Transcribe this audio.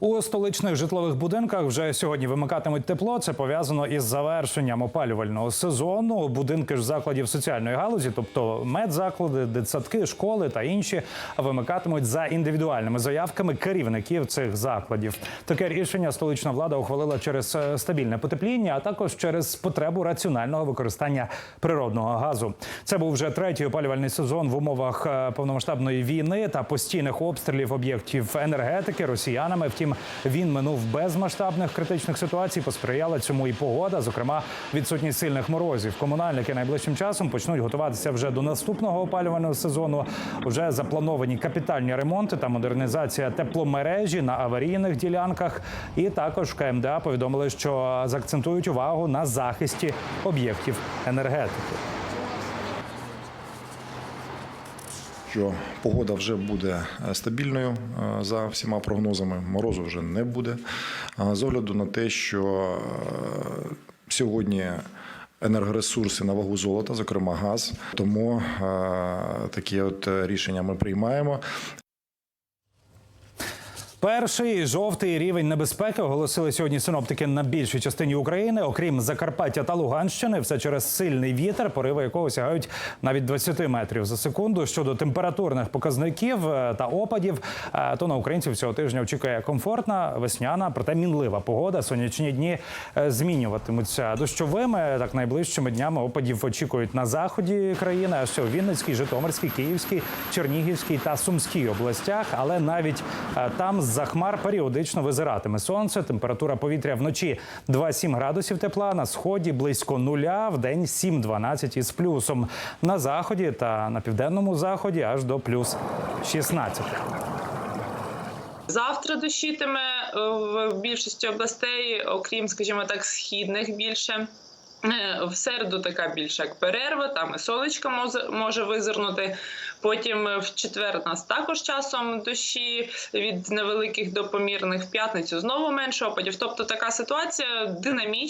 У столичних житлових будинках вже сьогодні вимикатимуть тепло. Це пов'язано із завершенням опалювального сезону. Будинки ж закладів соціальної галузі, тобто медзаклади, дитсадки, школи та інші, вимикатимуть за індивідуальними заявками керівників цих закладів. Таке рішення столична влада ухвалила через е, стабільне потепління, а також через потребу раціонального використання природного газу. Це був вже третій опалювальний сезон в умовах е, повномасштабної війни та постійних обстрілів об'єктів енергетики росіянами. Втім, він минув без масштабних критичних ситуацій. Посприяла цьому і погода, зокрема відсутність сильних морозів. Комунальники найближчим часом почнуть готуватися вже до наступного опалювального сезону. Вже заплановані капітальні ремонти та модернізація тепломережі на аварійних ділянках. І також КМДА повідомили, що заакцентують увагу на захисті об'єктів енергетики. Що погода вже буде е, стабільною е, за всіма прогнозами. Морозу вже не буде. З огляду на те, що е, сьогодні енергоресурси на вагу золота, зокрема газ, тому такі от рішення ми приймаємо. Перший жовтий рівень небезпеки оголосили сьогодні синоптики на більшій частині України, окрім Закарпаття та Луганщини. Все через сильний вітер, пориви якого сягають навіть 20 метрів за секунду. Щодо температурних показників е, та опадів, е, то на українців цього тижня очікує комфортна, весняна, проте мінлива погода. Сонячні дні е, змінюватимуться дощовими. Так найближчими днями опадів очікують на заході країни, а ще у Вінницькій, Житомирській, Київській, Чернігівській та Сумській областях. Але навіть там з-за хмар періодично визиратиме сонце. Температура повітря вночі 2-7 градусів тепла, на сході близько нуля, в день 7-12 із плюсом. На заході та на південному заході аж до плюс 16. Завтра дощитиме е, в більшості областей, окрім, скажімо так, східних більше. Е, В середу така більша як перерва, там і сонечко може, може визирнути. Потім е, в четвер нас також часом дощі від невеликих до помірних. В п'ятницю знову менше опадів. Тобто така ситуація динамічна.